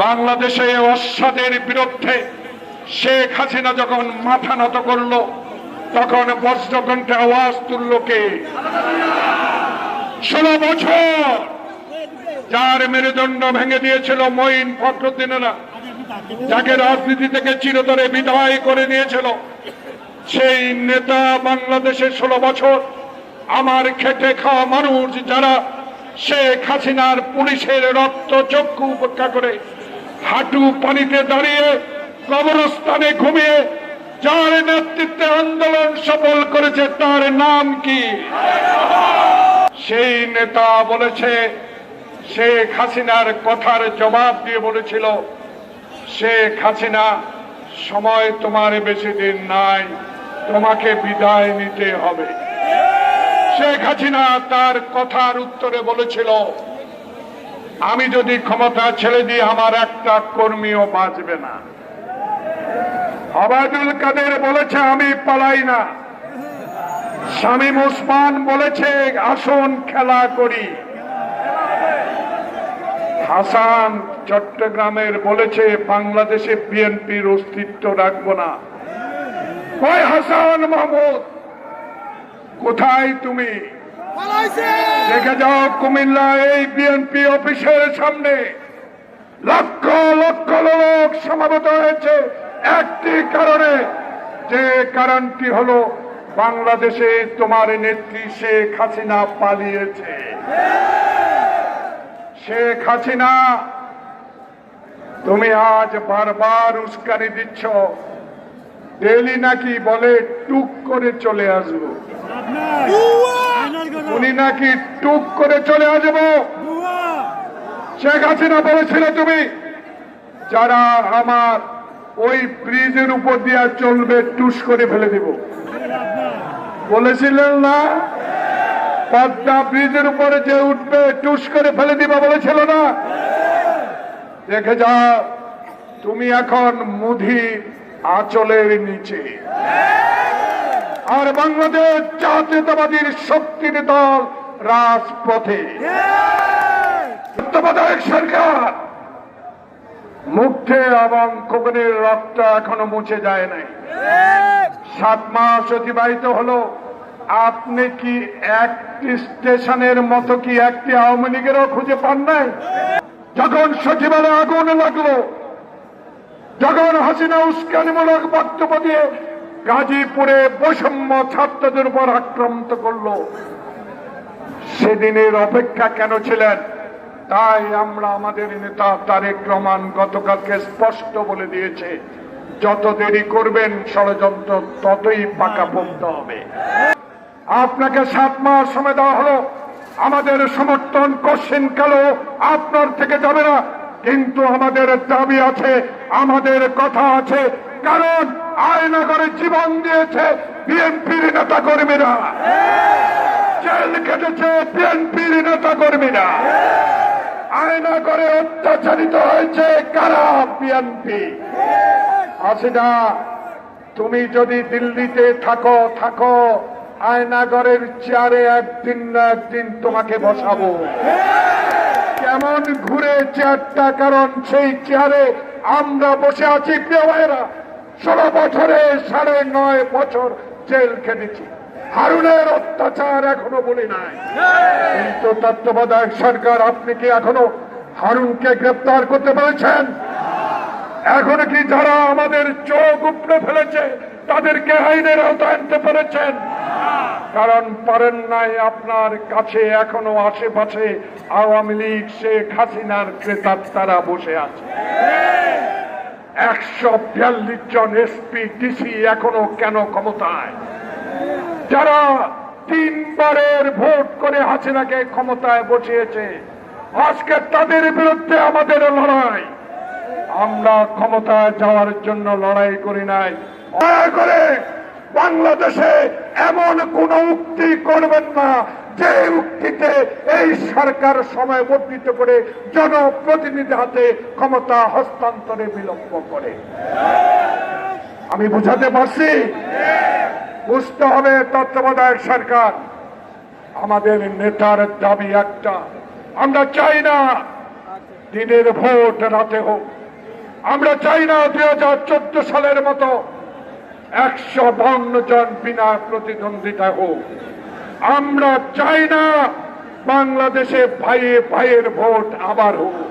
বাংলাদেশে অসাদের বিরুদ্ধে শেখ হাসিনা যখন মাথা নত করল, তখন বজ্রকণ্ঠে আওয়াজ তুলল কে? ষোলো বছর যার মেরুদণ্ড ভেঙে দিয়েছিল মঈন ফখরুদ্দিনেরা যাকে রাজনীতি থেকে চিরতরে বিদায় করে দিয়েছিল সেই নেতা বাংলাদেশের ষোলো বছর আমার খেটে খাওয়া মানুষ যারা শেখ হাসিনার পুলিশের রক্ত চক্ষু উপেক্ষা করে হাঁটু পানিতে দাঁড়িয়ে কবরস্থানে ঘুমিয়ে যার নেতৃত্বে আন্দোলন সফল করেছে, তার নাম কি? সেই নেতা বলেছে, শেখ হাসিনার কথার জবাব দিয়ে বলেছিল, শেখ হাসিনা, সময় তোমার বেশি দিন নাই, তোমাকে বিদায় নিতে হবে। শেখ হাসিনা তার কথার উত্তরে বলেছিল আমি যদি ক্ষমতা ছেড়ে দিই, আমার একটা কর্মীও বাঁচবে না। আবাদুল কাদের বলেছে, আমি পালাই না। শামীম ওসমান বলেছে, আসন খেলা করি। হাসান চট্টগ্রামের বলেছে, বাংলাদেশে বিএনপির অস্তিত্ব রাখব না। ওই হাসান মাহমুদ? কোথায় তুমি? দেখে যাও কুমিল্লা এই বিএনপি অফিসের সামনে। লক্ষ লক্ষ লোক সমাবেত হয়েছে। একটি কারণে যে কারণটি হলো বাংলাদেশে তোমার নেত্রী শেখ হাসিনা পালিয়েছে। শেখ হাসিনা তুমি আজ বারবার উস্কানি দিচ্ছ। ডেলি নাকি বলে টুক করে চলে আসব। উনি নাকি টুক করে চলে আসব? শেখ হাসিনা বলেছিল তুমি যারা আমার ওই ব্রিজের উপর দিয়ে চলবে টুস করে ফেলে দিব। বলেছিলেন না? পদ্মা ব্রিজের উপরে যে উঠবে টুস করে ফেলে দিবা বলেছিল না? দেখে যা তুমি এখন মুধি আঁচলের নিচে। আর বাংলাদেশ জাতীয়তাবাদীর শক্তির দল রাজপথে। সরকার। মুখে এবং কোকনের রক্ত এখনও মুছে যায় নাই। সাত মাস অতিবাহিত হলো। আপনি কি একটি স্টেশনের মতো কি একটি আওয়ামী লীগেরও খুঁজে পান নাই? যখন সচিবালয়ে আগুন লাগল, যখন হাসিনা উস্কানিমূলক বক্তব্য দিয়ে গাজীপুরে বৈষম্য ছাত্রদের উপর আক্রান্ত করল। সেদিনের অপেক্ষা কেন ছিলেন? তাই আমরা আমাদের নেতা তারেক রহমান গতকালকে স্পষ্ট বলে দিয়েছে, যত দেরি করবেন ষড়যন্ত্র ততই পাকা পড়তে হবে। আপনাকে সাত মাস সময় দেওয়া হলো। আমাদের সমর্থন কোশ্চিন কালো আপনার থেকে যাবে না। কিন্তু আমাদের দাবি আছে, আমাদের কথা আছে। কারণ আয়নাগরে জীবন দিয়েছে বিএনপির নেতা কর্মীরা জেল কেটেছে বিএনপির নেতা কর্মীরা আয়না করে অত্যাচারিত হয়েছে কারা বিএনপি? হাসিনা, তুমি যদি দিল্লিতে থাকো থাকো, আয়নাগরের চেয়ারে একদিন না একদিন তোমাকে বসাবো। কেমন ঘুরে চেয়ারটা, কারণ সেই চেয়ারে আমরা বসে আছি প্রিয় ভাইয়েরা। ষোলো বছরে সাড়ে নয় বছর জেল খেটেছি। হারুনের অত্যাচার এখনও বলি নাই। কিন্তু তত্ত্বাবধায়ক সরকার, আপনি কি এখনও হারুনকে গ্রেপ্তার করতে পেরেছেন? এখন কি যারা আমাদের চোখ উপড়ে ফেলেছে, তাদেরকে আইনের আওতায় আনতে পেরেছেন? কারণ পারেন নাই আপনার কাছে এখনও আশেপাশে আওয়ামী লীগ, শেখ হাসিনার ক্রেতার তারা বসে আছে। একশো বিয়াল্লিশ জন এসপি, ডিসি এখনও কেন ক্ষমতায়? যারা তিনবারের ভোট করে হাসিনাকে ক্ষমতায় বসিয়েছে, আজকে তাদের বিরুদ্ধে আমাদের লড়াই। আমরা ক্ষমতায় যাওয়ার জন্য লড়াই করি নাই। করে বাংলাদেশে এমন কোন উক্তি করবেন না। যে উক্তিতে এই সরকার সময় বর্ধিত করে জনপ্রতিনিধি হাতে ক্ষমতা হস্তান্তরে বিলম্ব করে। আমি বুঝাতে পারছি? বুঝতে হবে তত্ত্বাবধায়ক সরকার। আমাদের নেতার দাবি একটা। আমরা চাই না দিনের ভোট রাতে হোক। আমরা চাই না দুই সালের মতো একশো জন বিনা প্রতিদ্বন্দ্বিতা হোক। আমরা চাই না বাংলাদেশে ভাইয়ে ভাইয়ের ভোট আবার হোক।